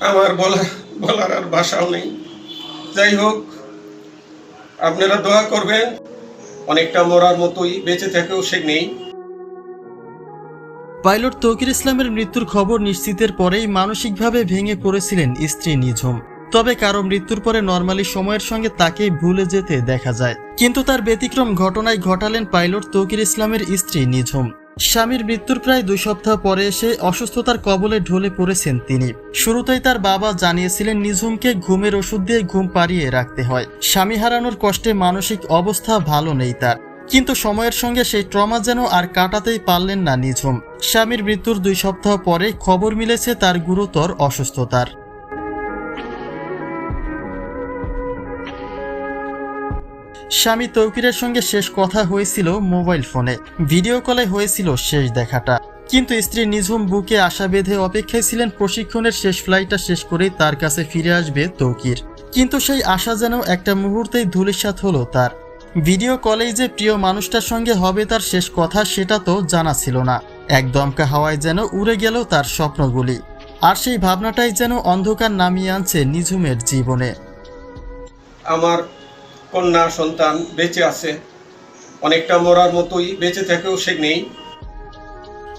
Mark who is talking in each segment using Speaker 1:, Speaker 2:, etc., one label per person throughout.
Speaker 1: আমার বলা, বলার আর ভাষাও নেই। যাই হোক, আপনারা দোয়া করবেন, অনেকটা মরার মতোই বেঁচে থেকেও সে নেই।
Speaker 2: পাইলট তৌকির ইসলামের মৃত্যুর খবর নিশ্চিতের পরেই মানসিকভাবে ভেঙে পড়েছিলেন স্ত্রী নিঝুম। তবে কারও মৃত্যুর পরে নর্মালি সময়ের সঙ্গে তাকে ভুলে যেতে দেখা যায়। কিন্তু তার ব্যতিক্রম ঘটনায় ঘটালেন পাইলট তৌকির ইসলামের স্ত্রী নিঝুম। স্বামীর মৃত্যুর প্রায় দুই সপ্তাহ পরে এসে অসুস্থতার কবলে ঢলে পড়েছেন তিনি। শুরুতেই তার বাবা জানিয়েছিলেন, নিঝুমকে ঘুমের ওষুধ দিয়ে ঘুম পাড়িয়ে রাখতে হয়। স্বামী হারানোর কষ্টে মানসিক অবস্থা ভালো নেই তার। কিন্তু সময়ের সঙ্গে সেই ট্রমা যেন আর কাটাতেই পারলেন না নিঝুম। স্বামীর মৃত্যুর দুই সপ্তাহ পরে খবর মিলেছে তার গুরুতর অসুস্থতার। স্বামী তৌকিরের সঙ্গে শেষ কথা হয়েছিল মোবাইল ফোনে। ভিডিও কলে হয়েছিল শেষ দেখাটা। কিন্তু স্ত্রী নিঝুম বুকে আশা বেঁধে অপেক্ষায় ছিলেন প্রশিক্ষণের শেষ ফ্লাইটটা শেষ করেই তার কাছে ফিরে আসবে তৌকির। কিন্তু সেই আশা যেন একটা মুহূর্তেই ধূলিসাৎ হলো তার। ভিডিও কলেই যে প্রিয় মানুষটার সঙ্গে হবে তার শেষ কথা সেটা তো জানা ছিল না। এক দমকা হাওয়ায় যেন উড়ে গেল তার স্বপ্নগুলি। আর সেই ভাবনাটাই যেন অন্ধকার নামিয়ে আনছে নিঝুমের জীবনে।
Speaker 1: আমার কন্যা সন্তান বেঁচে আছে। অনেকটা মরার মতোই বেঁচে থেকেও সে নেই।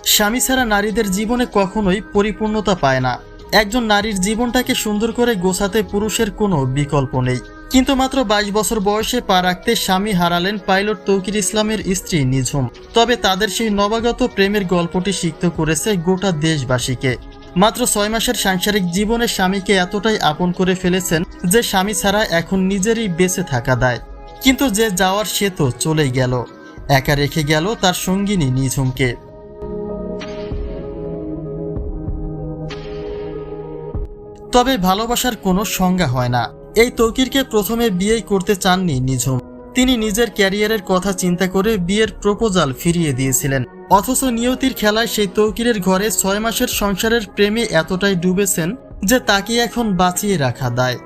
Speaker 2: স্বামী ছাড়া নারীদের জীবনে কখনোই পরিপূর্ণতা পায় না। একজন নারীর জীবনটাকে সুন্দর করে গোছাতে পুরুষের কোনো বিকল্প নেই। কিন্তু মাত্র বাইশ বছর বয়সে পা রাখতে স্বামী হারালেন পাইলট তৌকির ইসলামের স্ত্রী নিঝুম। তবে তাদের সেই নবাগত প্রেমের গল্পটি সিক্ত করেছে গোটা দেশবাসীকে। মাত্র ছয় মাসের সাংসারিক জীবনে স্বামীকে এতটাই আপন করে ফেলেছেন যে স্বামী ছাড়া এখন নিজেরই বেঁচে থাকা দায়। কিন্তু যে যাওয়ার সে তো চলেই গেল। একা রেখে গেল তার সঙ্গিনী নিঝুমকে। তবে ভালোবাসার কোনো সংজ্ঞা হয় না। এই তৌকিরকে প্রথমে বিয়ে করতে চাননি নিঝুম। তিনি নিজের ক্যারিয়ারের কথা চিন্তা করে বিয়ের প্রপোজাল ফিরিয়ে দিয়েছিলেন। অথচ নিয়তির খেলায় সেই তৌকিরের ঘরে ছয় মাসের সংসারের প্রেমে এতটাই ডুবেছেন যে তাকে এখন বাঁচিয়ে রাখা দায়।